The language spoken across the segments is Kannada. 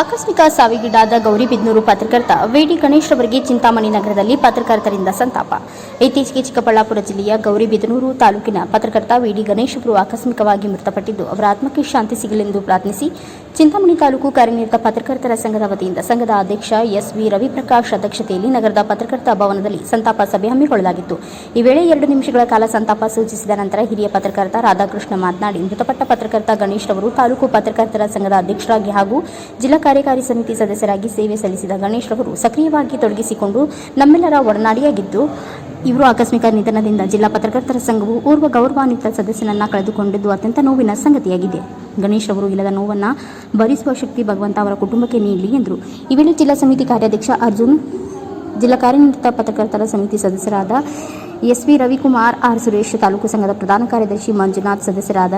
ಆಕಸ್ಮಿಕ ಸಾವಿಗೀಡಾದ ಗೌರಿಬಿದ್ನೂರು ಪತ್ರಕರ್ತ ವೇಡಿ ಗಣೇಶ್ ಅವರಿಗೆ ಚಿಂತಾಮಣಿ ನಗರದಲ್ಲಿ ಪತ್ರಕರ್ತರಿಂದ ಸಂತಾಪ. ಇತ್ತೀಚೆಗೆ ಚಿಕ್ಕಬಳ್ಳಾಪುರ ಜಿಲ್ಲೆಯ ಗೌರಿಬಿದನೂರು ತಾಲೂಕಿನ ಪತ್ರಕರ್ತ ವೇಡಿ ಗಣೇಶ್ ಅವರು ಆಕಸ್ಮಿಕವಾಗಿ ಮೃತಪಟ್ಟಿದ್ದು, ಅವರ ಆತ್ಮಕ್ಕೆ ಶಾಂತಿ ಸಿಗಲೆಂದು ಪ್ರಾರ್ಥಿಸಿ ಚಿಂತಾಮಣಿ ತಾಲೂಕು ಕಾರ್ಯನಿರತ ಪತ್ರಕರ್ತರ ಸಂಘದ ವತಿಯಿಂದ ಸಂಘದ ಅಧ್ಯಕ್ಷ ಎಸ್ ವಿ ರವಿಪ್ರಕಾಶ್ ಅಧ್ಯಕ್ಷತೆಯಲ್ಲಿ ನಗರದ ಪತ್ರಕರ್ತ ಭವನದಲ್ಲಿ ಸಂತಾಪ ಸಭೆ ಹಮ್ಮಿಕೊಳ್ಳಲಾಗಿತ್ತು. ಈ ವೇಳೆ ಎರಡು ನಿಮಿಷಗಳ ಕಾಲ ಸಂತಾಪ ಸೂಚಿಸಿದ ನಂತರ ಹಿರಿಯ ಪತ್ರಕರ್ತ ರಾಧಾಕೃಷ್ಣ ಮಾತನಾಡಿ, ಮೃತಪಟ್ಟ ಪತ್ರಕರ್ತ ಗಣೇಶ್ ಅವರು ತಾಲೂಕು ಪತ್ರಕರ್ತರ ಸಂಘದ ಅಧ್ಯಕ್ಷರಾಗಿ ಹಾಗೂ ಜಿಲ್ಲಾ ಕಾರ್ಯಕಾರಿ ಸಮಿತಿ ಸದಸ್ಯರಾಗಿ ಸೇವೆ ಸಲ್ಲಿಸಿದ ಗಣೇಶ್ ಅವರು ಸಕ್ರಿಯವಾಗಿ ತೊಡಗಿಸಿಕೊಂಡು ನಮ್ಮೆಲ್ಲರ ಒಡನಾಡಿಯಾಗಿದ್ದು, ಇವರು ಆಕಸ್ಮಿಕ ನಿಧನದಿಂದ ಜಿಲ್ಲಾ ಪತ್ರಕರ್ತರ ಸಂಘವು ಓರ್ವ ಗೌರವಾನ್ವಿತ ಸದಸ್ಯನನ್ನ ಕಳೆದುಕೊಂಡಿದ್ದು ಅತ್ಯಂತ ನೋವಿನ ಸಂಗತಿಯಾಗಿದೆ. ಗಣೇಶ್ ಅವರು ಇಲ್ಲದ ನೋವನ್ನು ಭರಿಸುವ ಶಕ್ತಿ ಭಗವಂತ ಅವರ ಕುಟುಂಬಕ್ಕೆ ನೀಡಲಿ ಎಂದರು. ಈ ವೇಳೆ ಜಿಲ್ಲಾ ಸಮಿತಿ ಕಾರ್ಯಾಧ್ಯಕ್ಷ ಅರ್ಜುನ್, ಜಿಲ್ಲಾ ಕಾರ್ಯನಿರತ ಪತ್ರಕರ್ತರ ಸಮಿತಿ ಸದಸ್ಯರಾದ S V Ravikumar, R Suresh, taluk ಸಂಘದ ಪ್ರಧಾನ ಕಾರ್ಯದರ್ಶಿ ಮಂಜುನಾಥ್, ಸದಸ್ಯರಾದ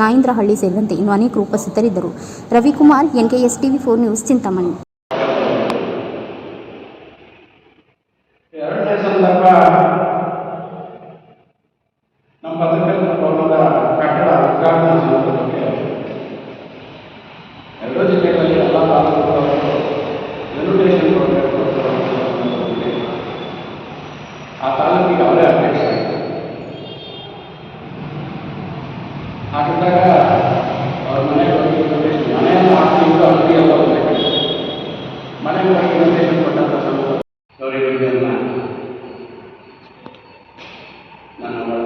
ನಾಯಿಂದ್ರಹಳ್ಳಿ ಸೇರಿದಂತೆ ಇನ್ನು ಅನೇಕರು ಉಪಸ್ಥಿತರಿದ್ದರು. Ravikumar NKS TV four news, Chintamani. ನಮ್ಮ ಜಿಲ್ಲೆಗಳಲ್ಲಿ ಎಲ್ಲ ಸಂದರ್ಭದಲ್ಲಿ ಆ ತಾಲೂಕಿಗೆ ಅವರೇ ಅಧ್ಯಕ್ಷ ಹಾಗಿದ್ದಾಗ ಅವ್ರ ಮನೆಗೆ ಹೋಗಿ ಒಂದೇ ಮನೆಗೆ ಹೋಗಿ ನನ್ನ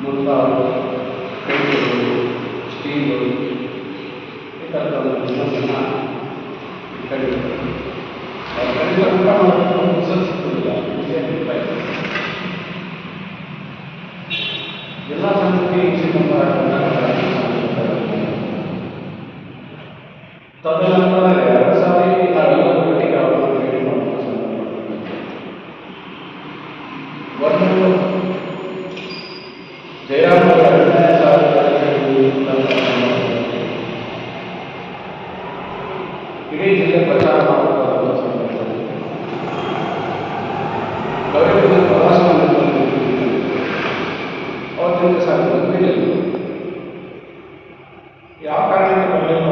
ಮೂಲತಃ ಅವರು ಪೇಂಟರು ಸ್ಟೀಲು ಈ ಥರದ ಒಂದು ಬಿಸ್ನೆಸ್ಸನ್ನು ಇಟ್ಕೊಂಡಿರ್ತಾರೆ ಅವ್ರ ಕಡೆಯಿಂದ ಊಟ ಮಾಡೋದಕ್ಕೆ ಒಂದು ಬಿಸ್ನೆಸ್ ಸಿಗ್ತಿಲ್ಲ ಎಲ್ಲ ಸಂಸ್ಕೃತಿ ತದನಂತರ ಎರಡು ಸಾರಿ ನಾವೆಲ್ಲ ಒಟ್ಟಿಗೆ ಅವರನ್ನು ಭೇಟಿ ಮಾಡುವ ಸಂದರ್ಭ ಒಂದು ಇಡೀ ಜಿಲ್ಲೆ ಪ್ರಚಾರ ಗೌರವದ ಪ್ರವಾಸವನ್ನು ಅವತ್ತಿನ ಸಾಕು ಯಾವ ಕಾರಣಕ್ಕೆ ಬರಬೇಕು